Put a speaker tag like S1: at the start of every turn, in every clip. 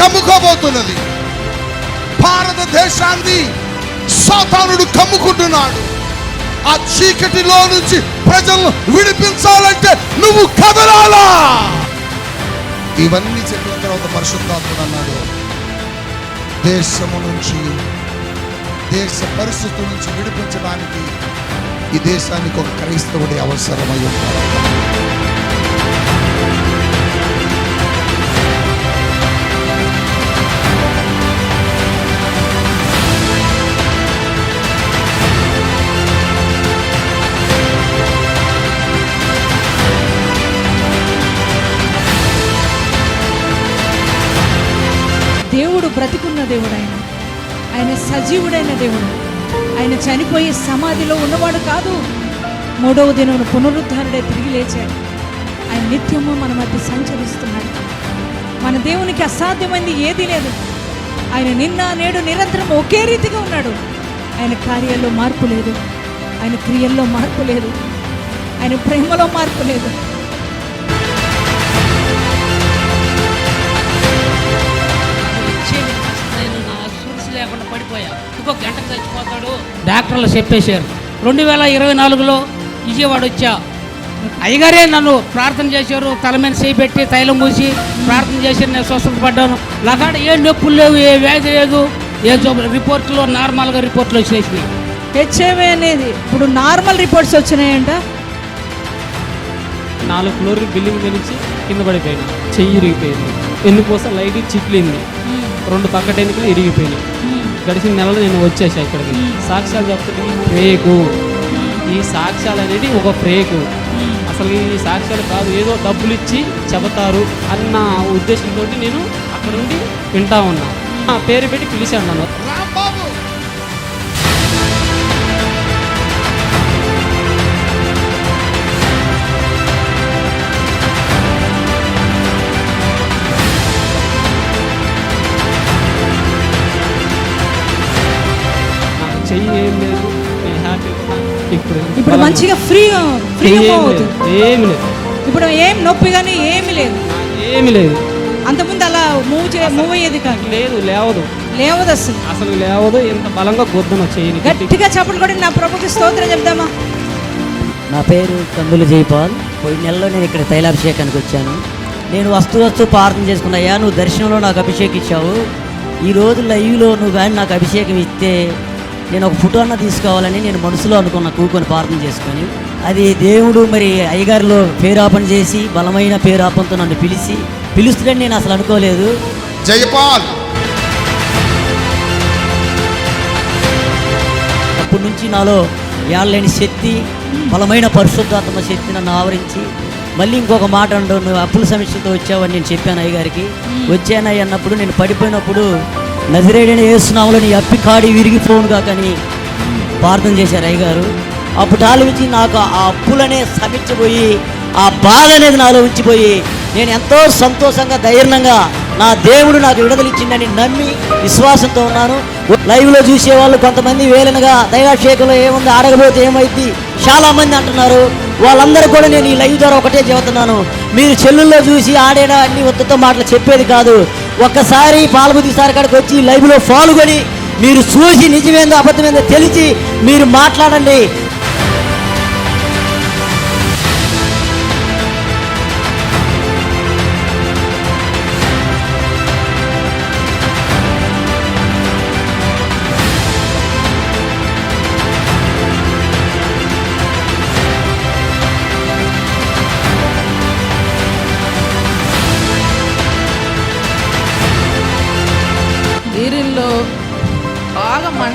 S1: కమ్ముకోబోతున్నది. భారతదేశాన్ని సాతానుడు కమ్ముకుంటున్నాడు. ఆ చీకటిలో నుంచి ప్రజలను విడిపించాలంటే నువ్వు కదలాలా? ఇవన్నీ చెప్పిన తర్వాత పరిశుద్ధాత్ముడు అన్నాడు దేశము నుంచి దేశ పరిస్థితుల నుంచి విడిపించడానికి ఈ దేశానికి ఒక క్రైస్తవుడి అవసరమై ఉంటాడు
S2: బ్రతికున్న దేవుడు ఆయన ఆయన సజీవుడైన దేవుడు. ఆయన చనిపోయి సమాధిలో ఉన్నవాడు కాదు. మూడవ దినం పునరుద్ధారుడే తిరిగి లేచాడు. ఆయన నిత్యము మన మధ్య సంచరిస్తున్నాడు. మన దేవునికి అసాధ్యమైంది ఏదీ లేదు. ఆయన నిన్న నేడు నిరంతరం ఒకే రీతిగా ఉన్నాడు. ఆయన కార్యాల్లో మార్పు లేదు. ఆయన క్రియల్లో మార్పు లేదు. ఆయన ప్రేమలో మార్పు లేదు.
S3: పడిపోయా. ఇంకో గంట చచ్చిపోతాడు. డాక్టర్లు చెప్పేశారు. రెండు వేల ఇరవై నాలుగులో విజయవాడ వచ్చా అయ్యగారే నన్ను ప్రార్థన చేశారు. తల మీద చేయి పెట్టి తైలం పూసి ప్రార్థన చేసి నేను స్వస్థత పడ్డాను నాకాడ ఏ నొప్పులు లేవు ఏ వ్యాధి లేదు. ఏ రిపోర్ట్లో నార్మల్గా రిపోర్ట్లు వచ్చేసినాయి.
S2: హెచ్ఐవి అనేది ఇప్పుడు నార్మల్ రిపోర్ట్స్ వచ్చినాయంట.
S4: నాలుగు ఫ్లోర్లు బిల్డింగ్ గురించి కింద పడిపోయినా. చెయ్యి ఇరిగిపోయింది. ఎన్నుకోసం లైట్ చిట్లింది. రెండు పక్క టెన్నుకలు ఇరిగిపోయినాయి. గడిచిన నెలలో నేను వచ్చేసా ఇక్కడికి. సాక్ష్యాలు చెప్తుంది ఫ్రేకు. ఈ సాక్ష్యాలు అనేది ఒక ఫ్రేకు. అసలు ఈ సాక్ష్యాలు కాదు ఏదో డబ్బులు ఇచ్చి చెబుతారు అన్న ఉద్దేశంతో నేను అక్కడ నుండి వింటా ఉన్నా. పేరు పెట్టి పిలిచాను నన్ను. ఇప్పుడు
S2: మంచిగా ఫ్రీగా ఫ్రీగా
S4: ఏమి లేదు
S2: ఇప్పుడు ఏం నొప్పి కానీ ఏమీ లేదు.
S4: ఏమి లేదు.
S2: అంతకుముందు అలా మూవ్ చే మూవ్ అయ్యేది కాదు.
S4: లేదు లేవదు.
S2: లేవదు అసలు.
S4: అసలు లేవదు ఇంత బలంగా గొద్దున చేయని
S2: గట్టిగా చప్పట్లు కూడా నా ప్రభుకి స్తోత్రం చెప్దామా?
S5: నా పేరు కందులు జైపాల్. పోయిన నెలలో నేను ఇక్కడ తైలాభిషేకానికి వచ్చాను. నేను వస్తూ వస్తూ ప్రార్థన చేసుకున్నా అయ్యా నువ్వు దర్శనంలో నాకు అభిషేకం ఇచ్చావు ఈ రోజు లైవ్లో నువ్వు కానీ నాకు అభిషేకం ఇస్తే నేను ఒక ఫోటో అన్న తీసుకోవాలని నేను మనసులో అనుకున్నా కూకొని ప్రార్థన చేసుకొని అది దేవుడు మరి అయ్యగారిలో పేరాపన చేసి బలమైన పేరాపంతో నన్ను పిలిచి పిలుస్తుందని నేను అసలు అనుకోలేదు.
S1: జయపాల్
S5: అప్పటి నుంచి నాలో ఏళ్ళలేని శక్తి బలమైన పరిశుద్ధాత్మ శక్తి నన్ను ఆవరించి మళ్ళీ ఇంకొక మాట అండు నువ్వు అప్పుల సమస్యతో వచ్చావని నేను చెప్పాను అయ్యగారికి. వచ్చానయ్య అన్నప్పుడు నేను పడిపోయినప్పుడు నదిరేడైన వేస్తున్నాములో నీ అప్పి కాడి విరిగిపోను కాకని ప్రార్థన చేశారు అయ్యగారు. అప్పుడు ఆలోచించి నాకు ఆ అప్పులనే సమించిపోయి ఆ బాధ అనేది నాలో ఉంచిపోయి నేను ఎంతో సంతోషంగా ధైర్యంగా నా దేవుడు నాకు విడుదలిచ్చిందని నమ్మి విశ్వాసంతో ఉన్నాను. లైవ్లో చూసేవాళ్ళు కొంతమంది వేలనగా దైవాభిషేకంలో ఏముంది? అడగబోతే ఏమైంది చాలామంది అంటున్నారు. వాళ్ళందరూ కూడా నేను ఈ లైవ్ ద్వారా ఒకటే చెబుతున్నాను. మీరు చెల్లుల్లో చూసి ఆడేడా అన్ని ఒత్తుతో మాటలు చెప్పేది కాదు. ఒక్కసారి పాల్గొది సార్ కాడికి వచ్చి లైవ్లో పాల్గొని మీరు చూసి నిజమేందో అబద్ధమేందో తెలిసి మీరు మాట్లాడండి.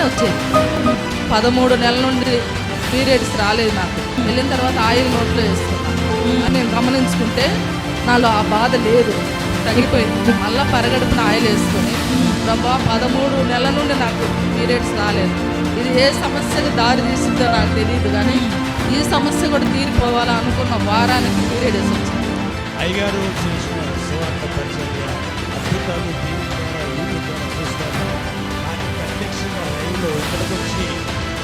S6: బాగా వచ్చేది. పదమూడు నెలల నుండి పీరియడ్స్ రాలేదు నాకు. వెళ్ళిన తర్వాత ఆయిల్ నోట్లో వేసుకున్నాను అని నేను గమనించుకుంటే నాలో ఆ బాధ లేదు. తగ్గిపోయింది. మళ్ళీ పరగడుపున ఆయిల్ వేసుకొని ప్రభా పదమూడు నెలల నుండి నాకు పీరియడ్స్ రాలేదు. ఇది ఏ సమస్యకు దారి తీసిందో నాకు తెలియదు కానీ ఈ సమస్య కూడా తీరిపోవాలా అనుకున్న వారానికి పీరియడ్స్ వచ్చింది
S7: అయ్యగారు చేసిన అద్భుతాలు ప్రత్యక్షంగా లైవ్లో ఇక్కడికి వచ్చి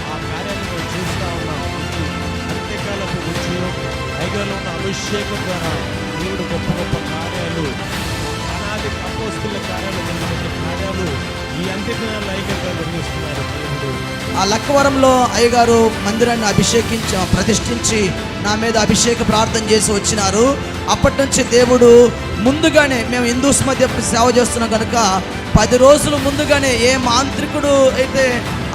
S7: ఆ కార్యాలను చేస్తూ ఉన్నాం అంత్యకాలపు ఉద్యోగం అయ్యగారులో ఉన్న అభిషేకం ద్వారా దేవుడు గొప్ప గొప్ప కార్యాలు అనాది అపోస్తుల కార్యాలు కార్యాలు ఈ అంత్యదినాల్లో ఐక్యంగా నిర్వహిస్తున్నారు
S8: ఆ లక్కవరంలో అయ్యగారు మందిరాన్ని అభిషేకించి ప్రతిష్ఠించి నా మీద అభిషేక ప్రార్థన చేసి వచ్చినారు. అప్పటి నుంచి దేవుడు ముందుగానే మేము హిందూస్ మధ్య సేవ చేస్తున్నాం కనుక పది రోజులు ముందుగానే ఏ మాంత్రికుడు అయితే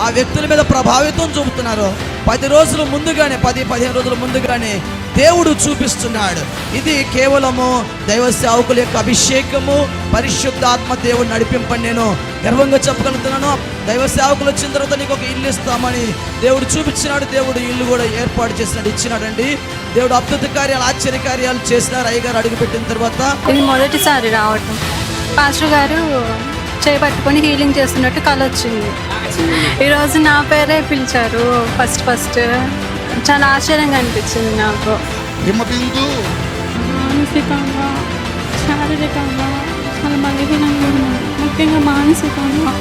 S8: ఆ వ్యక్తుల మీద ప్రభావితం చూపుతున్నారో పది రోజులు ముందుగానే పది పదిహేను రోజుల ముందుగానే దేవుడు చూపిస్తున్నాడు. ఇది కేవలము దైవ సేవకుల యొక్క అభిషేకము పరిశుద్ధాత్మ దేవుడు నడిపింపని నేను గర్వంగా చెప్పగలుగుతున్నాను దైవ సేవకులు వచ్చిన తర్వాత నీకు ఒక ఇల్లు ఇస్తామని దేవుడు చూపించినాడు. దేవుడు ఇల్లు కూడా ఏర్పాటు చేసినాడు ఇచ్చినాడండి. దేవుడు అద్భుత కార్యాలు ఆశ్చర్య కార్యాలు చేసినారు. అయ్యగారు అడుగుపెట్టిన తర్వాత
S9: ఇది మొదటిసారి రావటం. పాస్టర్ గారు చేపట్టుకొని హీలింగ్ చేస్తున్నట్టు కళ వచ్చింది ఈరోజు నా పేరే పిలిచారు ఫస్ట్ ఫస్ట్ చాలా ఆశ్చర్యంగా అనిపించింది నాకు.
S1: హిమబిందు.
S9: మానసికంగా శారీరకంగా చాలా బలహీనంగా ఉన్నాను. ముఖ్యంగా మానసికంగా.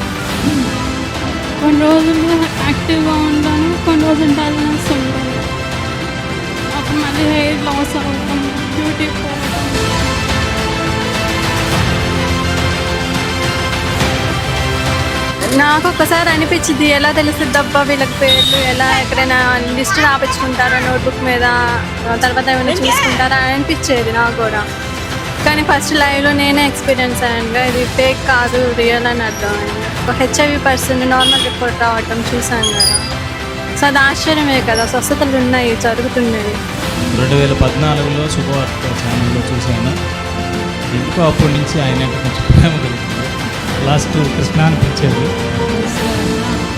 S9: కొన్ని రోజులు యాక్టివ్గా ఉంటాను కొన్ని రోజులు డల్నెస్ ఉంటాను అప్పుడు మళ్ళీ హెయిర్ లాస్ అవుతాం నాకు ఒక్కసారి అనిపించింది ఎలా తెలుస్తుంది అబ్బా వీళ్ళకి పేర్లు? ఎలా ఎక్కడైనా లిస్ట్ రాపించుకుంటారా నోట్బుక్ మీద? తర్వాత ఏమైనా చూసుకుంటారా అని అనిపించేది నాకు కూడా కానీ ఫస్ట్ లైవ్లో నేనే ఎక్స్పీరియన్స్ అయ్యాను ఇది ఫేక్ కాదు రియల్ అని అర్థమైంది. ఒక హెచ్ఐవి పర్సన్ నార్మల్ రిపోర్ట్ రావటం చూసాను కదా. సో అది ఆశ్చర్యమే కదా. స్వస్థతలు ఉన్నాయి జరుగుతున్నాయి
S10: రెండు వేల పద్నాలుగులో శుభవార్త ఛానల్లో చూశాను. ఎందుకో అప్పటి నుంచి ఆయన కొంచెం ప్రేమ కలిగింది. లాస్ట్ కృష్ణాన్ని పిలిచాడు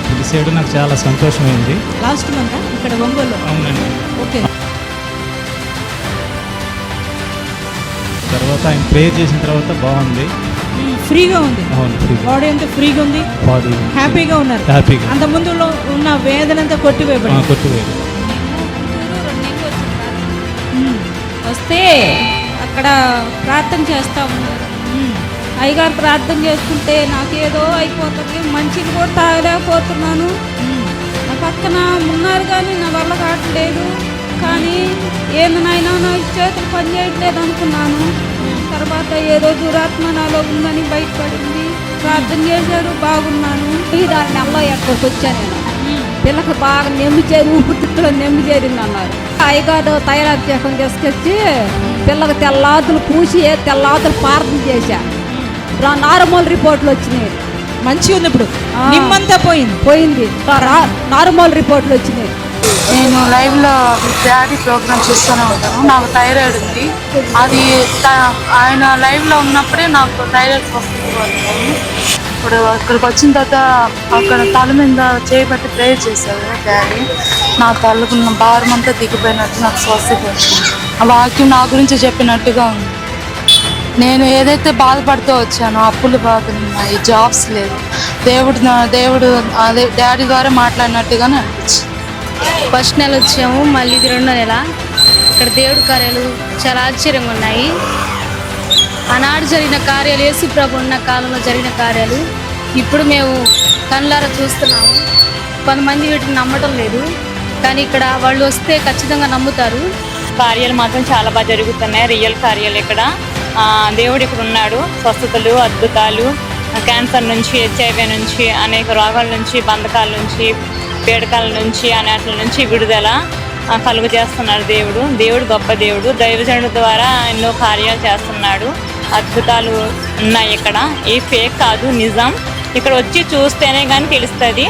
S10: పిలిచాడు నాకు చాలా సంతోషమైంది.
S2: లాస్ట్ మంత్ ఇక్కడ ఒంగోలు
S10: అవునండి.
S2: ఓకే.
S10: తర్వాత ఆయన ప్రే చేసిన తర్వాత బాగుంది.
S2: ఫ్రీగా ఉంది.
S10: అవును ఫ్రీ
S2: బాడీ అంతా ఫ్రీగా ఉంది.
S10: బాడీ
S2: హ్యాపీగా ఉన్నారు.
S10: హ్యాపీగా.
S2: అంత ముందులో ఉన్న వేదన అంతా కొట్టివేయబడి
S10: కొట్టువేది
S11: వస్తే అక్కడ ప్రార్థన చేస్తా ఉన్నారు. అయ్యగారు ప్రార్థన చేసుకుంటే నాకేదో అయిపోతుంది. మంచిని కూడా తాగలేకపోతున్నాను. నా పక్కన ఉన్నారు కానీ నా వల్ల కావట్లేదు. కానీ నాయనా నా చేతులు పని చేయట్లేదు అనుకున్నాను. తర్వాత ఏదో దురాత్మ నాలో ఉందని బయటపడింది. ప్రార్థన చేశారు బాగున్నాను.
S12: దాని నెలలో ఎక్కడికి వచ్చాను నేను. పిల్లకి బాగా నెమ్మి చేరి ఊపిరితిత్తులో నెమ్మి చేరింది అన్నారు అయ్యగారు తైలాభిషేకం తీసుకొచ్చి పిల్లకి తెల్లాతులు పూసి తెల్లాతులు ప్రార్థన చేశా. రా- నార్మల్ రిపోర్ట్లు వచ్చినాయి.
S2: మంచిగా ఉంది ఇప్పుడు. నిమ్మంతా పోయింది.
S12: పోయింది. నార్మల్ రిపోర్ట్లు వచ్చినాయి.
S9: నేను లైవ్లో డాడీ ప్రోగ్రామ్ చూస్తూనే ఉంటాను. నాకు థైరాయిడ్ ఉంది. అది త- ఆయన లైవ్లో ఉన్నప్పుడే నాకు థైరాయిడ్ వస్తుంది ఇప్పుడు ఇక్కడికి వచ్చిన తర్వాత అక్కడ తల మీద చేయబట్టి ప్రేయర్ చేశారు డాడీ. నా తలకున్న భారం అంతా దిగిపోయినట్టు నాకు స్వస్థత వచ్చింది. ఆ వాక్యం నా గురించి చెప్పినట్టుగా ఉంది. నేను ఏదైతే బాధపడుతూ వచ్చానో అప్పులు బాధలు ఉన్నాయి జాబ్స్ లేదు దేవుడు నా- దేవుడు అదే డాడీ ద్వారా మాట్లాడినట్టుగానే అనిపించింది.
S11: ఫస్ట్ నెల వచ్చాము మళ్ళీ ఇది రెండో నెల. ఇక్కడ దేవుడి కార్యాలు చాలా ఆశ్చర్యంగా ఉన్నాయి. ఆనాడు జరిగిన కార్యాలు యేసు ప్రభు ఉన్న కాలంలో జరిగిన కార్యాలు ఇప్పుడు మేము కళ్ళారా చూస్తున్నాము. కొంతమంది వీటిని నమ్మటం లేదు కానీ ఇక్కడ వాళ్ళు వస్తే ఖచ్చితంగా నమ్ముతారు.
S13: కార్యాలు మాత్రం చాలా బాగా జరుగుతున్నాయి రియల్ కార్యాలు ఇక్కడ. దేవుడు ఇక్కడ ఉన్నాడు. స్వస్థతలు అద్భుతాలు క్యాన్సర్ నుంచి హెచ్ఐవి నుంచి అనేక రోగాల నుంచి బంధకాల నుంచి పీడకాల నుంచి అనేట్ల నుంచి విడుదల కలుగు చేస్తున్నాడు దేవుడు. దేవుడు గొప్ప దేవుడు. దైవజనుడు ద్వారా ఎన్నో కార్యాలు చేస్తున్నాడు. అద్భుతాలు ఉన్నాయి ఇక్కడ. ఈ ఫేక్ కాదు నిజం. ఇక్కడ వచ్చి చూస్తేనే కానీ తెలుస్తుంది.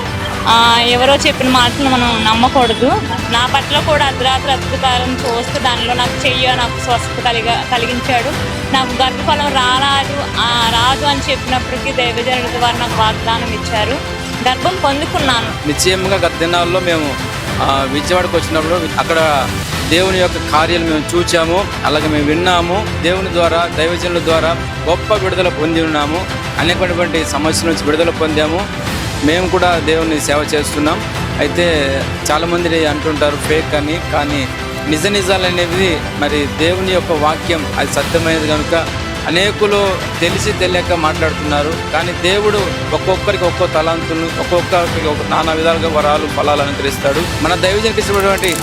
S13: ఎవరో చెప్పిన మాటలు మనం నమ్మకూడదు. నా పట్ల కూడా అర్ధరాత్రి అద్భుతాలను చూస్తే దానిలో నాకు చెయ్య నాకు స్వస్థత కలిగ కలిగించాడు. నాకు గర్భఫలం రారాదు ఆ, రాదు అని చెప్పినప్పటికీ దైవజనుడి ద్వారా నాకు వాగ్దానం ఇచ్చారు. గర్భం పొందుకున్నాను.
S14: నిశ్చయంగా గత దినాల్లో మేము విజయవాడకు వచ్చినప్పుడు అక్కడ దేవుని యొక్క కార్యాలు మేము చూచాము. అలాగే మేము విన్నాము. దేవుని ద్వారా దైవజనుల ద్వారా గొప్ప విడుదల పొంది ఉన్నాము. అనేకటువంటి సమస్యల నుంచి విడుదల పొందాము. మేము కూడా దేవుని సేవ చేస్తున్నాం. అయితే చాలామంది అంటుంటారు ఫేక్ అని. కానీ నిజ నిజాలు అనేవి మరి దేవుని యొక్క వాక్యం అది సత్యమైనది కనుక అనేకులు తెలిసి తెలియక మాట్లాడుతున్నారు. కానీ దేవుడు ఒక్కొక్కరికి ఒక్కో తలాంతులు ఒక్కొక్కరికి ఒక నానా విధాలుగా వరాలు ఫలాలు అనుకరిస్తాడు మన దైవజనికి ఇచ్చినటువంటి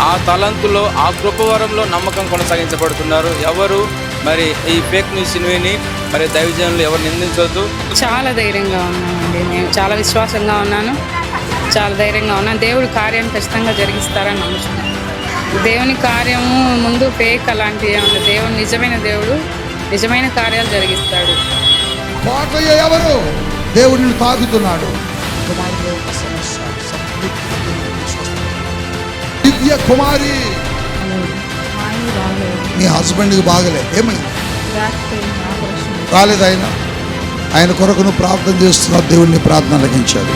S14: ఆ తలంతులో ఆ కృపవరంలో నమ్మకం కొనసాగించబడుతున్నారు. ఎవరు మరి ఈ ఫేక్ న్యూస్ విని మరి దైవజనులు ఎవరు నిందించవద్దు
S15: చాలా ధైర్యంగా ఉన్నానండి. నేను చాలా విశ్వాసంగా ఉన్నాను. చాలా ధైర్యంగా ఉన్నాను. దేవుడు కార్యాన్ని ఖచ్చితంగా జరిగిస్తారని నమ్ముతున్నాను దేవుని కార్యము ముందు ఫేక్ అలాంటివి ఏమన్నా దేవుడు నిజమైన దేవుడు నిజమైన కార్యాలు జరిగిస్తాడు.
S1: ఎవరు? దేవుడు నిన్ను తాగుతున్నాడు. దివ్య కుమారి. నీ హస్బెండ్కి బాగలే ఏమైంది కాలేదు ఆయన. ఆయన కొరకు నువ్వు ప్రార్థన చేస్తున్న దేవుడిని ప్రార్థన లగించాడు